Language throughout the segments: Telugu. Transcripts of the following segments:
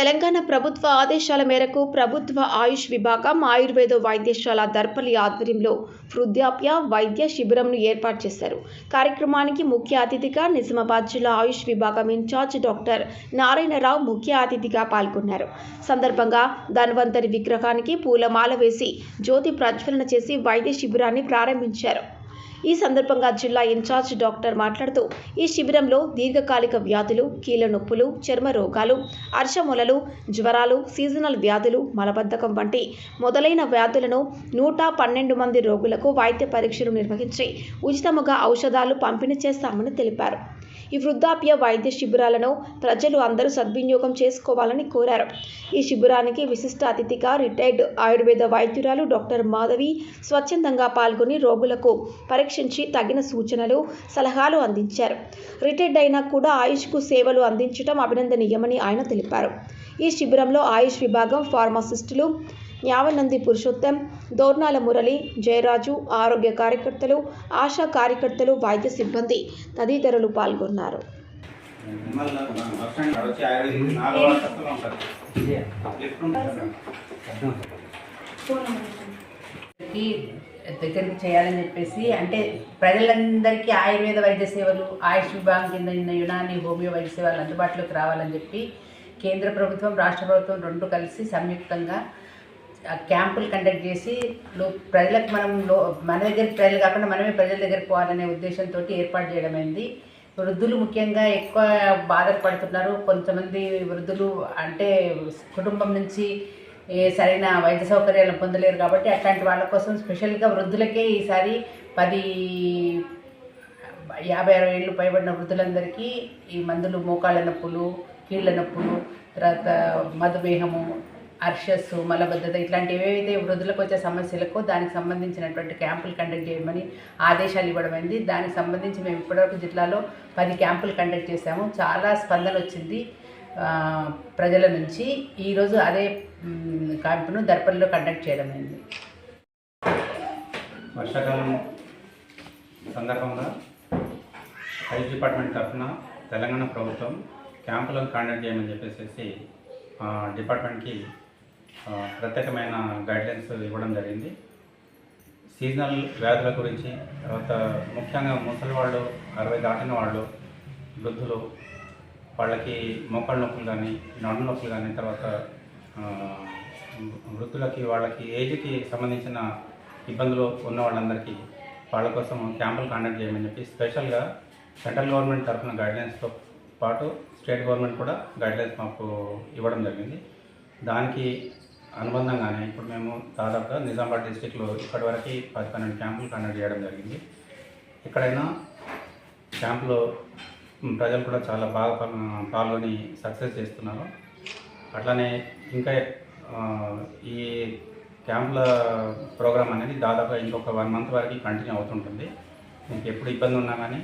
తెలంగాణ ప్రభుత్వ ఆదేశాల మేరకు ప్రభుత్వ ఆయుష్ విభాగం ఆయుర్వేద వైద్యశాల దర్పలి ఆధ్వర్యంలో వృద్ధాప్య వైద్య శిబిరంను ఏర్పాటు చేశారు. కార్యక్రమానికి ముఖ్య అతిథిగా నిజామాబాద్ జిల్లా ఆయుష్ విభాగం ఇన్ఛార్జ్ డాక్టర్ నారాయణరావు ముఖ్య అతిథిగా పాల్గొన్నారు. సందర్భంగా ధన్వంతరి విగ్రహానికి పూలమాల వేసి జ్యోతి ప్రజ్వలన చేసి వైద్య శిబిరాన్ని ప్రారంభించారు. ఈ సందర్భంగా జిల్లా ఇన్ఛార్జ్ డాక్టర్ మాట్లాడుతూ ఈ శిబిరంలో దీర్ఘకాలిక వ్యాధులు కీళ్ళ నొప్పులు చర్మ రోగాలు అర్షములలు జ్వరాలు సీజనల్ వ్యాధులు మలబద్ధకం వంటి మొదలైన వ్యాధులను నూట పన్నెండు మంది రోగులకు వైద్య పరీక్షలు నిర్వహించి ఉచితముగా ఔషధాలు పంపిణీ చేస్తామని తెలిపారు. ఈ వృద్ధాప్య వైద్య శిబిరాలను ప్రజలు అందరూ సద్వినియోగం చేసుకోవాలని కోరారు. ఈ శిబిరానికి విశిష్ట అతిథిగా రిటైర్డ్ ఆయుర్వేద వైద్యురాలు డాక్టర్ మాధవి స్వచ్ఛందంగా పాల్గొని రోగులకు పరీక్షించి తగిన సూచనలు సలహాలు అందించారు. రిటైర్డ్ అయినా కూడా ఆయుష్కు సేవలు అందించడం అభినందనీయమని ఆయన తెలిపారు. ఈ శిబిరంలో ఆయుష్ విభాగం ఫార్మాసిస్టులు యావనంది పురుషోత్తం దోర్నాల మురళి జయరాజు ఆరోగ్య కార్యకర్తలు ఆశా కార్యకర్తలు వైద్య సిబ్బంది తదితరులు పాల్గొన్నారు. దగ్గరికి చేయాలని చెప్పేసి అంటే ప్రజలందరికీ ఆయుర్వేద వైద్య సేవలు ఆయుష్ విభాగం కింద ఉన్న యునాని హోమియో వైద్య సేవలు అందుబాటులోకి రావాలని చెప్పి కేంద్ర ప్రభుత్వం రాష్ట్ర ప్రభుత్వం రెండు కలిసి సంయుక్తంగా క్యాంపులు కండక్ట్ చేసి లో ప్రజలకు మనం లో మన దగ్గర ప్రజలు కాకుండా మనమే ప్రజల దగ్గర పోవాలనే ఉద్దేశంతో ఏర్పాటు చేయడమైంది వృద్ధులు ముఖ్యంగా ఎక్కువ బాధలు పడుతున్నారు కొంతమంది వృద్ధులు అంటే కుటుంబం నుంచి సరైన వైద్య సౌకర్యాలు పొందలేరు కాబట్టి అట్లాంటి వాళ్ళ కోసం స్పెషల్గా వృద్ధులకే ఈసారి పది యాభై అరవై ఏళ్ళు పైబడిన వృద్ధులందరికీ ఈ మందులు మోకాళ్ళ నొప్పులు కీళ్ళ నొప్పులు తర్వాత మధుమేహము అర్షస్ మలబద్ధత ఇట్లాంటి ఏవైతే వృద్ధులకు వచ్చే సమస్యలకు దానికి సంబంధించినటువంటి క్యాంపులు కండక్ట్ చేయమని ఆదేశాలు ఇవ్వడమైంది దానికి సంబంధించి మేము ఇప్పటివరకు జిల్లాలో పది క్యాంపులు కండక్ట్ చేశాము. చాలా స్పందన వచ్చింది ప్రజల నుంచి. ఈరోజు అదే క్యాంపును దర్పల్లో కండక్ట్ చేయడమైంది వర్షాకాలం సందర్భంగా హెల్త్ డిపార్ట్మెంట్ తరఫున తెలంగాణ ప్రభుత్వం క్యాంపులను కండక్ట్ చేయమని చెప్పేసి డిపార్ట్మెంట్కి ప్రత్యేకమైన గైడ్లైన్స్ ఇవ్వడం జరిగింది. సీజనల్ వ్యాధుల గురించి తర్వాత ముఖ్యంగా ముసలి వాళ్ళు అరవై దాటిన వాళ్ళు వృద్ధులు వాళ్ళకి మోకాళ్ళ నొప్పులు కానీ నడు నొప్పులు కానీ తర్వాత వృద్ధులకి వాళ్ళకి ఏజ్కి సంబంధించిన ఇబ్బందులు ఉన్న వాళ్ళందరికీ వాళ్ళ కోసం క్యాంపులు కండక్ట్ చేయమని చెప్పి స్పెషల్గా సెంట్రల్ గవర్నమెంట్ తరఫున గైడ్లైన్స్తో పాటు స్టేట్ గవర్నమెంట్ కూడా గైడ్లైన్స్ మాకు ఇవ్వడం జరిగింది. దానికి అనుబంధంగానే ఇప్పుడు మేము దాదాపుగా నిజామాబాద్ డిస్టిక్లో ఇప్పటివరకు పది పన్నెండు క్యాంపులు కండక్ట్ చేయడం జరిగింది. ఎక్కడైనా క్యాంపులో ప్రజలు కూడా చాలా బాగా పాల్గొని సక్సెస్ చేస్తున్నారు. అట్లానే ఇంకా ఈ క్యాంపుల ప్రోగ్రామ్ అనేది దాదాపు ఇంకొక వన్ మంత్ వరకు కంటిన్యూ అవుతుంటుంది. మీకు ఎప్పుడు ఇబ్బంది ఉన్నా కానీ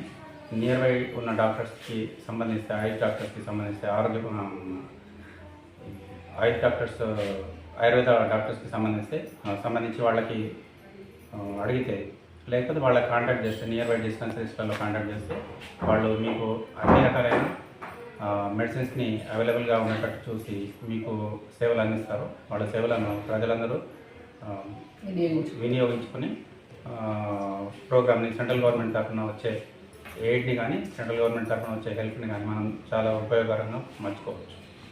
నియర్ బై ఉన్న డాక్టర్స్కి సంబంధిస్తే ఐ డాక్టర్స్కి సంబంధిస్తే ఆరోగ్య ఐ డాక్టర్స్ ఆయుర్వేద డాక్టర్స్కి సంబంధిస్తే సంబంధించి వాళ్ళకి అడిగితే లేకపోతే వాళ్ళకి కాంటాక్ట్ చేస్తే నియర్ బై డిస్పెన్సరీస్లలో కాంటాక్ట్ చేస్తే వాళ్ళు మీకు అన్ని రకాలైన మెడిసిన్స్ని అవైలబుల్గా ఉండేటట్టు చూసి మీకు సేవలు అందిస్తారు. వాళ్ళ సేవలను ప్రజలందరూ వినియోగించుకొని. ప్రోగ్రామ్ని సెంట్రల్ గవర్నమెంట్ తరఫున వచ్చే ఎయిడ్ని కానీ సెంట్రల్ గవర్నమెంట్ తరఫున వచ్చే హెల్ప్ని కానీ మనం చాలా ఉపయోగకరంగా మర్చుకోవచ్చు.